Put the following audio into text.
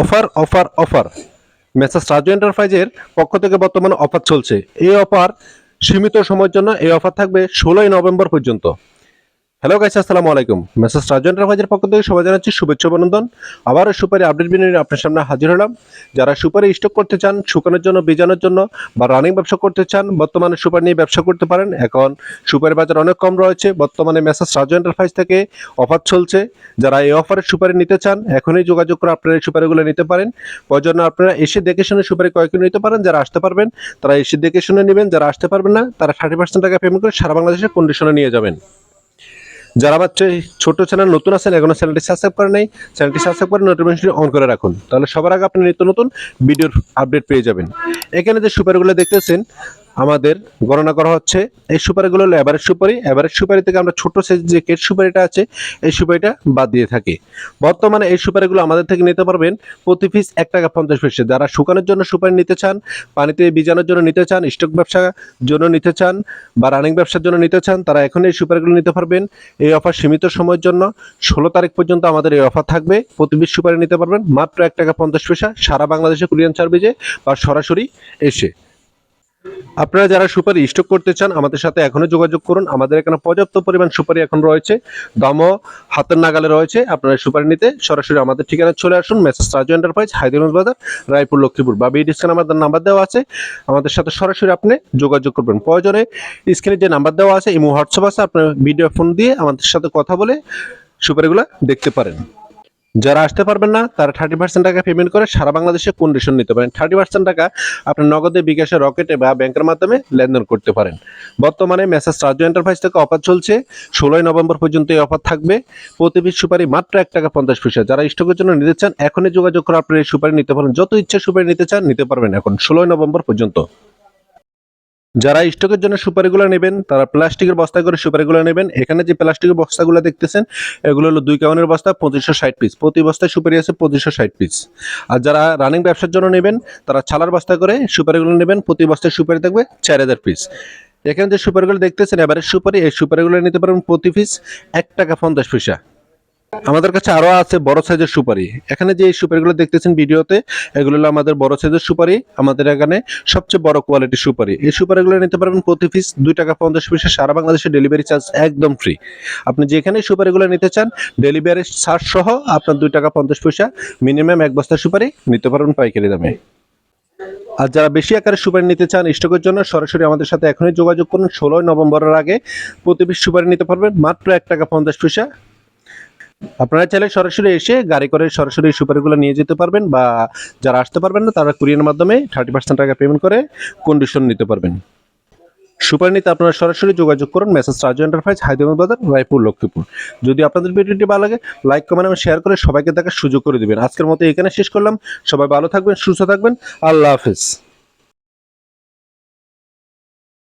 Offer offer offer. Messrs Raju এন্টারপ্রাইজের পক্ষ থেকে বর্তমানে অফার চলছে। এই অফার সীমিত সময়ের জন্য এই অফার থাকবে ষোলোই নভেম্বর পর্যন্ত। হ্যালো গাইস আসসালামু আলাইকুম। মেসার্স রাজু এন্টারপ্রাইজের পক্ষ থেকে সবাই জানাচ্ছি শুভেচ্ছা, অভিনন্দন। আবারও সুপারি আপডেট বিনিয়োগ আপনার সামনে হাজির হলাম। যারা সুপারি স্টক করতে চান, শুকানোর জন্য বীজানোর জন্য বা রানিং ব্যবসা করতে চান, বর্তমানে সুপার নিয়ে ব্যবসা করতে পারেন। এখন সুপারি বাজার অনেক কম রয়েছে। বর্তমানে মেসার্স রাজু এন্টারপ্রাইজ থেকে অফার চলছে। যারা এই অফারের সুপারি নিতে চান, এখনই যোগাযোগ করে আপনারা এই সুপারিগুলো নিতে পারেন। প্রয়োজন আপনারা এসে দেখে শুনে সুপারি কয়েক নিতে পারেন। যারা আসতে পারবেন, তারা এসে দেখে শুনে নেবেন। যারা আসতে পারবেন না, তারা থার্টি পার্সেন্ট টাকা পেমেন্ট করে সারা বাংলাদেশে কন্ডিশনে নিয়ে যাবেন। যারা বাচ্চা ছোট চ্যানেল নতুন আছেন, এখনও চ্যানেলটি সাবস্ক্রাইব করে নাই চ্যানেলটি সাবস্ক্রাইব করে নোটিফিকেশন অন করে রাখুন। তাহলে সবার আগে আপনি নিত্য নতুন ভিডিওর আপডেট পেয়ে যাবেন। এখানে যে সুপারগুলো দেখতেছেন আমাদের গণনা করা হচ্ছে। এই সুপারিগুলো হলো এভারেজ সুপারি। এভারেজ সুপারি থেকে আমরা ছোট সাইজ যে কেট সুপারিটা আছে, এই সুপারিটা বাদ দিয়ে থাকি। বর্তমানে এই সুপারিগুলো আমাদের থেকে নিতে পারবেন প্রতি পিস এক টাকা পঞ্চাশ পয়সা। যারা শুকানোর জন্য সুপারি নিতে চান, পানিতে বীজানোর জন্য নিতে চান স্টক ব্যবসার জন্য নিতে চান বা রানিং ব্যবসার জন্য নিতে চান, তারা এখন এই সুপারিগুলো নিতে পারবেন। এই অফার সীমিত সময়ের জন্য। ষোলো তারিখ পর্যন্ত আমাদের এই অফার থাকবে। প্রতি পিস সুপারি নিতে পারবেন। মাত্র এক টাকা পঞ্চাশ পয়সা সারা বাংলাদেশে কুরিয়ান সার্ভিসে বা সরাসরি এসে। আপনারা যারা সুপারি স্টক করতে চান, আমাদের সাথে এখনও যোগাযোগ করুন। আমাদের এখানে পর্যাপ্ত পরিমাণ সুপারি এখন রয়েছে। দামও হাতের নাগালে রয়েছে। আপনারা সুপারি নিতে সরাসরি আমাদের ঠিকানা চলে আসুন। মেসেজ রাজু এন্টারপ্রাইজ হায়দ্রাবাদ বাজার, রায়পুর, লক্ষ্মীপুর বা এই ডিসকাউন্ট আমাদের নাম্বার দেওয়া আছে। আমাদের সাথে সরাসরি আপনি যোগাযোগ করবেন। প্রয়োজনে স্ক্রিনে যে নাম্বার দেওয়া আছে, ইমো হোয়াটসঅ্যাপ আছে, আপনার ভিডিও ফোন দিয়ে আমাদের সাথে কথা বলে সুপারিগুলো দেখতে পারেন। যারা আসতে পারবেন না, তারা থার্টি পার্সেন্ট টাকা পেমেন্ট করে সারা বাংলাদেশে কন্ডিশন নিতে পারেন। থার্টি পার্সেন্ট টাকা আপনার নগদে, বিকাশে, রকেটে বা ব্যাংকের মাধ্যমে লেনদেন করতে পারেন। বর্তমানে মেসেজ রাজু এন্টারপ্রাইজ থেকে অফার চলছে। ষোলোই নভেম্বর পর্যন্ত এই অফার থাকবে। প্রতি পিস সুপারি মাত্র এক টাকা পঞ্চাশ পয়সা। যারা স্টকের জন্য নিতে চান, এখনই যোগাযোগ করে আপনার এই সুপারি নিতে পারেন। যত ইচ্ছা সুপারি নিতে চান, নিতে পারবেন এখন, ষোলোই নভেম্বর পর্যন্ত। যারা স্টকের জন্য সুপারিগুলো নেবেন, তারা প্লাস্টিকের বস্তায় করে সুপারিগুলো নেবেন। এখানে যে প্লাস্টিকের বস্তাগুলো দেখতেছেন, এগুলো হলো দুই কাউনের বস্তা, পঁচিশশো ষাট পিস প্রতি বস্তায় সুপারি আছে পঁচিশশো ষাট পিস আর যারা রানিং ব্যবসার জন্য নেবেন, তারা ছালার বস্তা করে সুপারিগুলো নেবেন, প্রতি বস্তায় সুপারি থাকবে চার হাজার পিস এখানে যে সুপারিগুলো দেখতেছেন, এবারে সুপারি, এই সুপারিগুলো নিতে পারবেন প্রতি পিস এক টাকা পঞ্চাশ পয়সা। আমাদের কাছে আরও আছে বড় সাইজের সুপারি। এখানে যে সুপারিগুলো দেখতেছেন ভিডিওতে, এগুলো হলো আমাদের বড় সাইজের সুপারি, আমাদের এখানে সবচেয়ে বড় কোয়ালিটির সুপারি। এই সুপারিগুলো নিতে পারবেন প্রতি পিস দুই টাকা পঞ্চাশ পয়সা, সারা বাংলাদেশে ডেলিভারি চার্জ একদম ফ্রি আপনি যেখানে সুপারিগুলো নিতে চান ডেলিভারি চার্জ সহ আপনার দুই টাকা পঞ্চাশ পয়সা মিনিমাম এক বস্তা সুপারি নিতে পারবেন পাইকারি দামে। আর যারা বেশি আকারে সুপারি নিতে চান স্টকের জন্য সরাসরি আমাদের সাথে এখনই যোগাযোগ করুন। ষোলোই নভেম্বরের আগে প্রতি পিস সুপারি নিতে পারবেন মাত্র এক টাকা পঞ্চাশ পয়সা। আপনারা চাইলে সরাসরি এসে গাড়ি করে সরাসরি সুপারিগুলো নিয়ে যেতে পারবেন বা যারা আসতে পারবেন না, তারা কুরিয়ার মাধ্যমে থার্টি পার্সেন্ট টাকা পেমেন্ট করে কন্ডিশন নিতে পারবেন। সুপার নিতে আপনারা সরাসরি যোগাযোগ করুন মেসেজ রাজু এন্টারপ্রাইজ হায়দ্রাবাদ বাজার, রায়পুর, লক্ষ্মীপুর। যদি আপনাদের ভিডিওটি ভালো লাগে লাইক কমেন্ট এবং শেয়ার করে সবাইকে দেখার সুযোগ করে দিবেন। আজকের মতো এখানে শেষ করলাম। সবাই ভালো থাকবেন, সুস্থ থাকবেন। আল্লাহ হাফেজ।